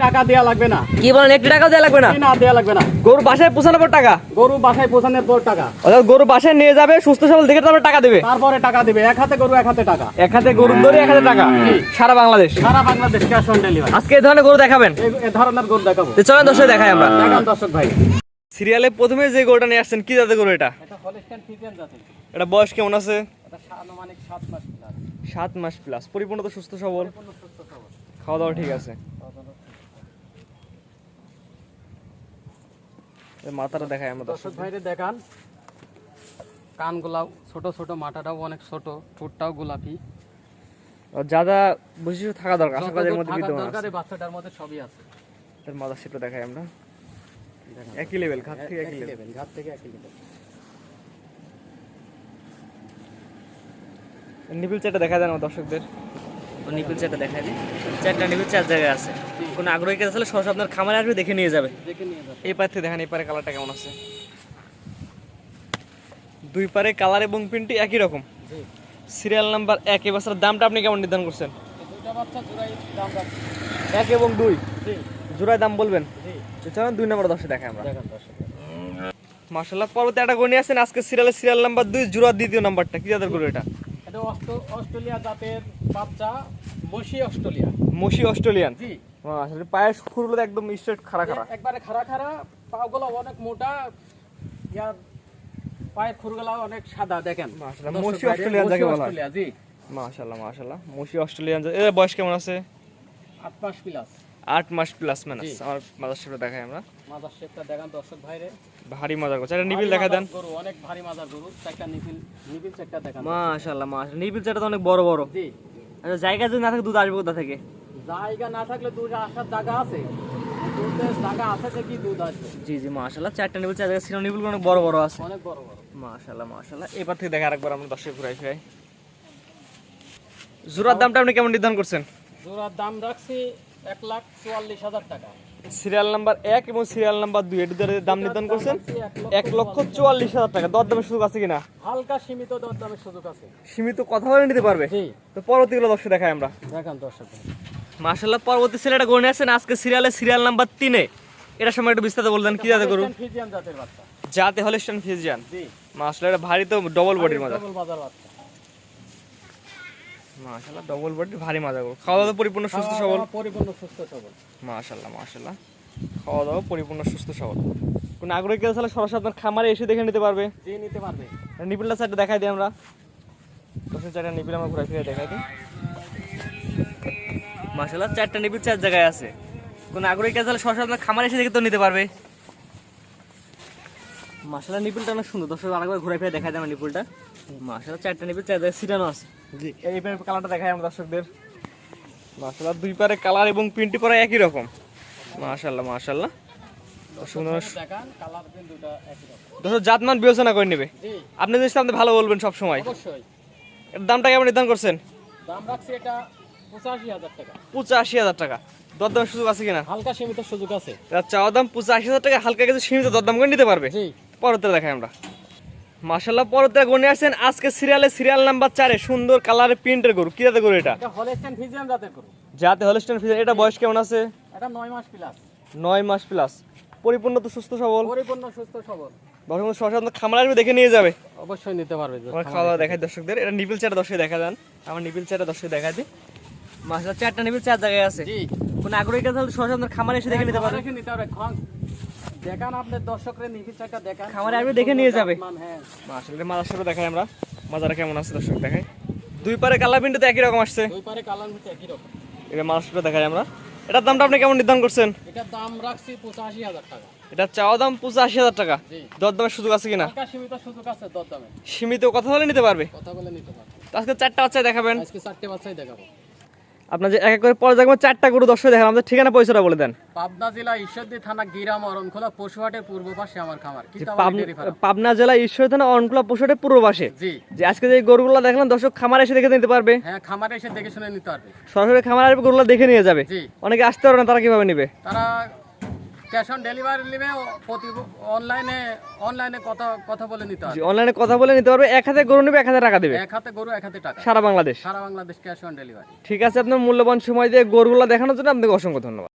টাকা দেয়া লাগবে না। কি বলেন একটি টাকাও দেওয়া লাগবে না? না দেয়া লাগবে না। গরু বাসায় পৌঁছানোর পর টাকা। গরু বাসায় পৌঁছানোর পর টাকা। অর্থাৎ গরু বাসায় নিয়ে যাবে সুস্থ সবল দেখে তারপর টাকা দেবে। তারপরে টাকা দিবে। এক হাতে গরু এক হাতে টাকা। এক হাতে গরুর দড়ি এক হাতে টাকা। সারা বাংলাদেশ। সারা বাংলাদেশ ক্যাশ অন ডেলিভারি আজকে এই ধরনের গরু দেখাবেন? এ ধরনের গরু দেখাবো। তো চলেন দর্শক দেখাই আমরা। দেখান দর্শক ভাই। সিরিয়ালে প্রথমে যে গরুটা নিয়ে আসছেন কি জাতের গরু এটা? এটা হলিস্টাইন ফ্রিজিয়ান জাতের। এটা বয়স কেমন আছে? এটা আনুমানিক সাত মাস প্লাস সাত মাস প্লাস পরিপূর্ণ তো সুস্থ সবল। খাওয়া দাওয়া ঠিক আছে। মাথাটা দেখাই আমরা দর্শক ভাইরে দেখান। কানগুলাও ছোট ছোট মাথাটাও অনেক ছোট ঠোঁটটাও গোলাপি। আর যা যা বৈশিষ্ট্য থাকা দরকার আশা করি মধ্যে বিদ্যমান দরকার আছে। বাচ্চাটার মধ্যে সবই আছে। এর মাথা সেটা দেখাই আমরা। একই লেভেল ঘাট থেকে একই লেভেল ঘাত থেকে একই level। নিপিল চারটা দেখা যায় না আমার দর্শকদের নিপিল চারটা দেখা দিই। চারটা নিপিল চার জায়গায় আছে। কোনো আগ্রহী কেউ আসলে সরাসরি আপনার খামারে আসবে দেখে নিয়ে যাবে। দেখে নিয়ে যাবে। এই পার থেকে দেখেন এই পারে কালারটা কেমন আছে? দুই পারে কালার এবং প্রিন্টটি একই রকম। সিরিয়াল নাম্বার এক এই বছরের দামটা আপনি কেমন নির্ধারণ করছেন? এক এবং দুই? জোড়ায় দাম বলবেন? জি। দুই নম্বর দশে দেখাই আমরা। মার্শাল্লাহ পরবর্তী একটা গণি আছেন আজকে সিরিয়ালের সিরিয়াল নাম্বার দুই জোড়া দ্বিতীয় নাম্বারটা কি যাদের করবে এটা? এটা অস্ট্রেলিয়া জাতের বাচ্চা মসি অস্ট্রেলিয়া। মসি অস্ট্রেলিয়ান? জি। আসলে পায়ের একদম স্ট্রেট খাড়া খাড়া। একবারে খাড়া খাড়া পাগুলো অনেক মোটা পায়ের খুরগুলো অনেক সাদা দেখেন। মাশাআল্লাহ, দর্শক অস্ট্রেলিয়ান যাকে বলা অস্ট্রেলিয়া, জি। মসি অস্ট্রেলিয়ান এর বয়স কেমন আছে? আট মাস প্লাস আট মাস প্লাস মাইনাস। আমার মাদার সাথে দেখাই আমরা। শেপটা দেখান দর্শক ভাইরে। ভারী করছে এটা নিবিল দেখা দেন। গরু অনেক ভারী মাজার গরু। চারটা নিবিল নিবিল চারটা দেখান মাশাল্লাহ মাশাল্লাহ নিবিল তো অনেক বড় বড়। জি। আচ্ছা জায়গা যদি না থাকে দুধ আসবে কোথা থেকে? জায়গা না থাকলে দুধ আসার জায়গা আছে। দুধের জায়গা আছে যে কি দুধ আসবে। জি জি মাশাল্লাহ চারটা নিবিল চার জায়গায় ছিল নিবিল অনেক বড় বড় আছে। অনেক বড় বড়। মাশাল্লাহ মাশাল্লাহ এবার থেকে দেখা আরেকবার আমরা দশে ঘুরাই ফিরাই। জোড়ার দামটা আপনি কেমন নির্ধারণ করছেন? জোড়ার দাম রাখছি এক লাখ চুয়াল্লিশ হাজার টাকা। সিরিয়াল নাম্বার এক এবং সিরিয়াল নাম্বার দুই এটিদের দাম নির্ধারণ করছেন এক লক্ষ চুয়াল্লিশ হাজার টাকা। দর দামের সুযোগ আছে কিনা? হালকা সীমিত দর দামের সুযোগ আছে। সীমিত কথা বলে নিতে পারবে? তো পরবর্তীগুলো দর্শক দেখাই আমরা। দেখান দর্শক। মার্শাল্লাহ পরবর্তী সিরিয়ালটা গণে আছেন আজকে সিরিয়ালে সিরিয়াল নাম্বার তিনে। এটার সময় একটু বিস্তারিত বলতেন কি যাতে করুন যাতে হলিস্টান ফিজিয়ান মার্শাল্লাহ এটা ভারী তো ডবল বডির মজা। ডবল বাচ্চা। মার্শাল্লাহ ডবল বডি ভারী মজা করো খাওয়া দাওয়া পরিপূর্ণ সুস্থ সবল? পরিপূর্ণ সুস্থ সবল। মার্শাল্লাহ মার্শাল্লাহ খাওয়া দাওয়া পরিপূর্ণ সুস্থ সবল। কোন আগ্রহী কেউ তাহলে সরাসরি আপনার খামারে এসে দেখে নিতে পারবে। জি নিতে পারবে। নিপিলটা সাইডটা দেখাই দিই আমরা। দশের চারটা নিপিল আমরা ঘুরে ফিরে দেখাই দিই। মার্শাল্লাহ চারটা নিপিল চার জায়গায় আছে। কোন আগ্রহী কেউ তাহলে সরাসরি আপনার খামারে এসে দেখে তো নিতে পারবে। মার্শাল্লাহ নিপিলটা অনেক সুন্দর। দর্শক আরেকবার ঘুরে ফিরে দেখাই দিই আমরা নিপিলটা। মার্শাল্লাহ চারটা নিপিল সিটানো আছে। জি এই পারে কালারটা দেখাই আমরা দর্শকদের। দুই পারে কালার এবং প্রিন্টটি পরে একই রকম। দর্শক জাতমান বিবেচনা করে নেবে। আপনি জিনিসটা আপনি ভালো বলবেন সব সময় এর দামটা কেমন নির্ধারণ করছেন? দাম রাখছি এটা পঁচাশি হাজার টাকা। পঁচাশি হাজার টাকা। দরদামের সুযোগ আছে কিনা? হালকা সীমিত সুযোগ আছে। চাওয়া দাম পঁচাশি হাজার টাকা হালকা কিছু সীমিত দরদাম করে নিতে পারবে? পরতে দেখাই আমরা। মাশাল্লাহ পরতে গনে আসছেন আজকে সিরিয়ালে সিরিয়াল নাম্বার চারে সুন্দর কালারের প্রিন্টের গরু। কি জাতের গরু এটা? যাতে হলস্টেন ফিজার এটা বয়স কেমন আছে? এটা নয় মাস প্লাস নয় মাস প্লাস পরিপূর্ণ তো সুস্থ সবল। পরিপূর্ণ সুস্থ সবল। দর্শক সরাসরি খামার আসবে দেখে নিয়ে যাবে। অবশ্যই নিতে পারবে আমার খাওয়া দাওয়া দেখায় দর্শকদের। এটা নিপিল চারটা দর্শক দেখা যান। আমার নিপিল চারটা দর্শক দেখা দিই। মাসলা চারটা নিপিল চার জায়গায় আছে। জি। কোন আগ্রহী সরাসরি আপনার খামারে এসে দেখে নিতে পারবে। দেখে নিতে পারবে। দেখান আপনার দর্শকরা দেখান। খামারে আসবে দেখে নিয়ে যাবে। হ্যাঁ। সাথে দেখাই আমরা। মাজারা কেমন আছে দর্শক দেখাই। দুই পারে তো একই রকম আসছে। দুই পারে একই রকম। এটা সাথে দেখাই আমরা। এটার দামটা আপনি কেমন নির্ধারণ করছেন? এটার দাম রাখছি পঁচাশি হাজার টাকা। এটা চাওয়া দাম পঁচাশি হাজার টাকা। জি। দরদামের সুযোগ আছে কিনা? সীমিত সুযোগ আছে দর দামে সীমিত কথা বলে নিতে পারবে? কথা বলে নিতে পারবে। আজকে চারটা বাচ্চায় দেখাবেন। আজকে চারটে বাচ্চাই দেখাবো। আপনার যে এক এক করে পরে দেখবেন চারটা গরু দর্শক দেখেন আমাদের ঠিকানা পয়সাটা বলে দেন। পাবনা জেলা ঈশ্বরদী থানা গিরাম অরণখোলা পশুহাটের পূর্ব পাশে আমার খামার। পাবনা- জেলা ঈশ্বর থানা অরণখোলা পশুহাটের পূর্ব পাশে। জি। যে আজকে যে গরুগুলো দেখলাম দর্শক খামার এসে দেখে নিতে পারবে। হ্যাঁ খামার এসে দেখে শুনে নিতে পারবে। সরাসরি খামার আসবে গরুগুলো দেখে নিয়ে যাবে। জি। অনেকে আসতে পারবে না তারা কীভাবে নিবে? তারা ক্যাশ অন ডেলিভারি নেবে প্রতি অনলাইনে অনলাইনে কথা কথা বলে নিতে হবে। অনলাইনে কথা বলে নিতে পারবে। এক হাতে গরু নেবে এক হাতে টাকা দেবে। এক হাতে গরু এক হাতে টাকা। সারা বাংলাদেশ। সারা বাংলাদেশ ক্যাশ অন ডেলিভারি। ঠিক আছে আপনার মূল্যবান সময় দিয়ে গরুগুলো দেখানোর জন্য আপনাকে অসংখ্য ধন্যবাদ।